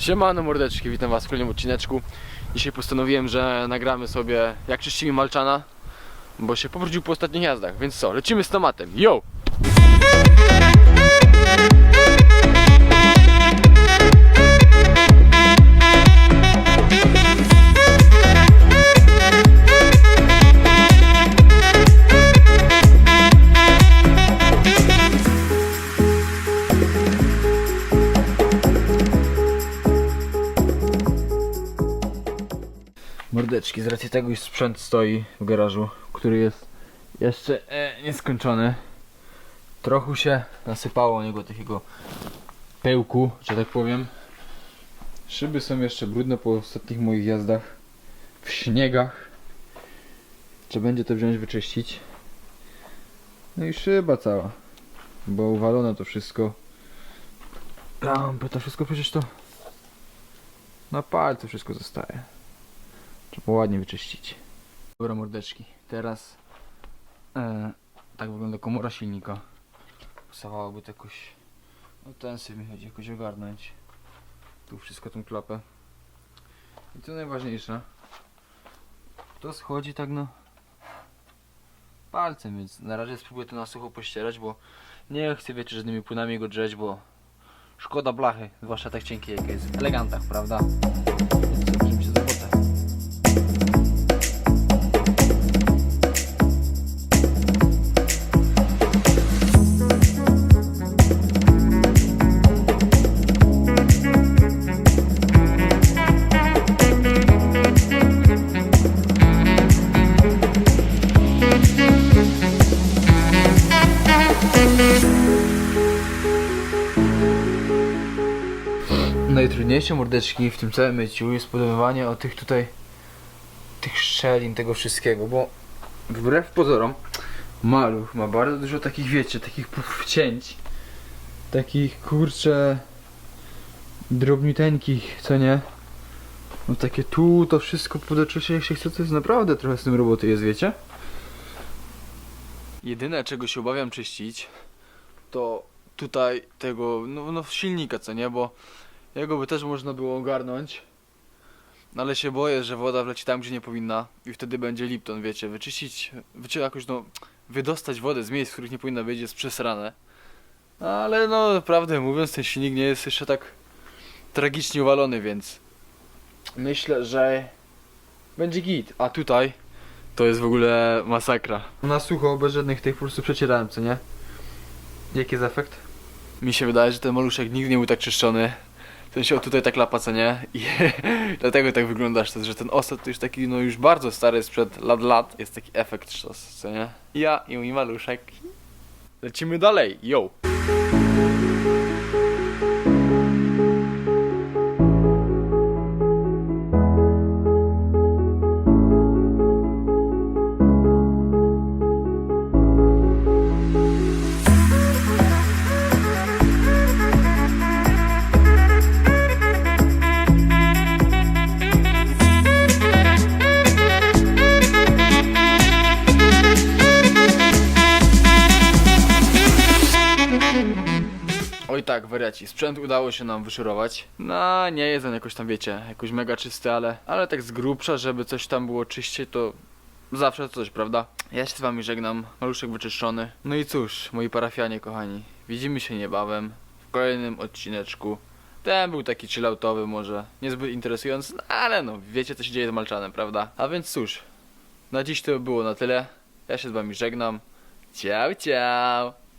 Siemano mordeczki, witam was w kolejnym odcineczku. Dzisiaj postanowiłem, że nagramy sobie jak czyścimy Malczana, bo się powrócił po ostatnich jazdach, więc co, lecimy z tematem, yo! Mordeczki, z racji tego, iż sprzęt stoi w garażu, który jest jeszcze e, nieskończony, trochę się nasypało niego takiego pyłku, że tak powiem. Szyby są jeszcze brudne po ostatnich moich jazdach w śniegach. Trzeba będzie to wziąć, wyczyścić. No i szyba cała, bo uwalone to wszystko. Lampy, to wszystko przecież to na palcu wszystko zostaje. Trzeba ładnie wyczyścić. Dobra mordeczki, teraz e, tak wygląda komora silnika. Pasowałoby to jakoś, no ten sobie chodzi, jakoś ogarnąć. Tu wszystko tą klapę. I co najważniejsze, to schodzi tak no palcem, więc na razie spróbuję to na sucho pościerać, bo nie chcę wiecie żadnymi płynami go drzeć, bo szkoda blachy, zwłaszcza tak cienkiej jak jest w elegantach, prawda? Najtrudniejsze mordeczki w tym całym myciu jest podobywanie o tych tutaj tych szczelin, tego wszystkiego, bo wbrew pozorom maluch ma bardzo dużo takich, wiecie, takich puf- cięć, takich kurcze drobniuteńkich, co nie? No takie tu, to wszystko podoczy się, jak się chce, to jest naprawdę trochę z tym roboty jest, wiecie? Jedyne, czego się obawiam czyścić, to tutaj tego, no, no silnika, co nie, bo jego by też można było ogarnąć. No ale się boję, że woda wleci tam, gdzie nie powinna i wtedy będzie Lipton, wiecie, wyczyścić, wyczy jakoś no, wydostać wodę z miejsc, w których nie powinna być, jest przesrane. Ale no, prawdę mówiąc, ten silnik nie jest jeszcze tak tragicznie uwalony, więc myślę, że będzie git. A tutaj to jest w ogóle masakra. Na sucho, bez żadnych tych po prostu przecierałem, co nie? Jaki jest efekt? Mi się wydaje, że ten maluszek nigdy nie był tak czyszczony. W sensie o tutaj tak lapa, co nie? I dlatego tak wyglądasz, że ten osad to już taki, no już bardzo stary, sprzed lat lat. Jest taki efekt sztos, co nie? Ja i mój maluszek. Lecimy dalej, yo! Oj tak, wariaci, sprzęt udało się nam wyszorować. No, nie jest on jakoś tam, wiecie, jakoś mega czysty, ale, ale tak z grubsza, żeby coś tam było czyściej, to zawsze coś, prawda? Ja się z wami żegnam, maluszek wyczyszczony. No i cóż, moi parafianie kochani, widzimy się niebawem w kolejnym odcineczku. Ten był taki chilloutowy może, niezbyt interesujący, no, ale no, wiecie co się dzieje z Malczanem, prawda? A więc cóż, na dziś to było na tyle. Ja się z wami żegnam. Ciao, ciao!